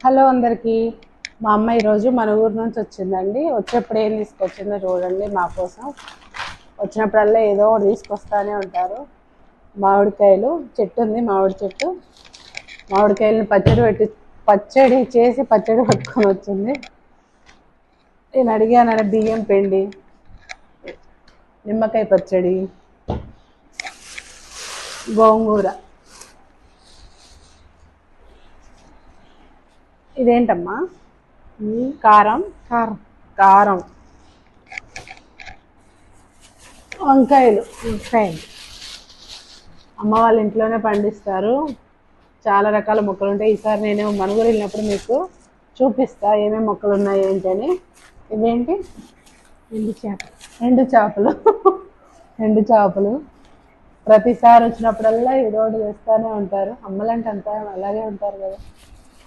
Hello అందరికీ. మా అమ్మ ఈరోజు మన ఊరు నుంచి వచ్చిందండి. వచ్చేప్పుడు ఏం తీసుకొచ్చిందో చూడండి మా కోసం. వచ్చినప్పుడల్లా ఏదో ఒకటి తీసుకొస్తానే ఉంటారు. మామిడికాయలు చెట్టు ఉంది మామిడి చెట్టు. మామిడికాయలను పచ్చడి పెట్టి పచ్చడి చేసి పచ్చడి పట్టుకొని వచ్చింది. నేను అడిగాను బియ్యం పిండి నిమ్మకాయ పచ్చడి గోంగూర. ఇదేంటమ్మా? కారం. కారం. కారం. వంకాయలు. వంకాయలు. అమ్మ వాళ్ళ ఇంట్లోనే పండిస్తారు. చాలా రకాల మొక్కలు ఉంటాయి. ఈసారి నేను మనుగురు వెళ్ళినప్పుడు మీకు చూపిస్తా ఏమేమి మొక్కలు ఉన్నాయి ఏంటని ఇవేంటి? ఎండు చేప ఎండు చేపలు. ఎండు చేపలు. ప్రతిసారి వచ్చినప్పుడల్లా ఏదో ఒకటి చేస్తూనే ఉంటారు. అమ్మలంటే అంతా అలాగే ఉంటారు కదా.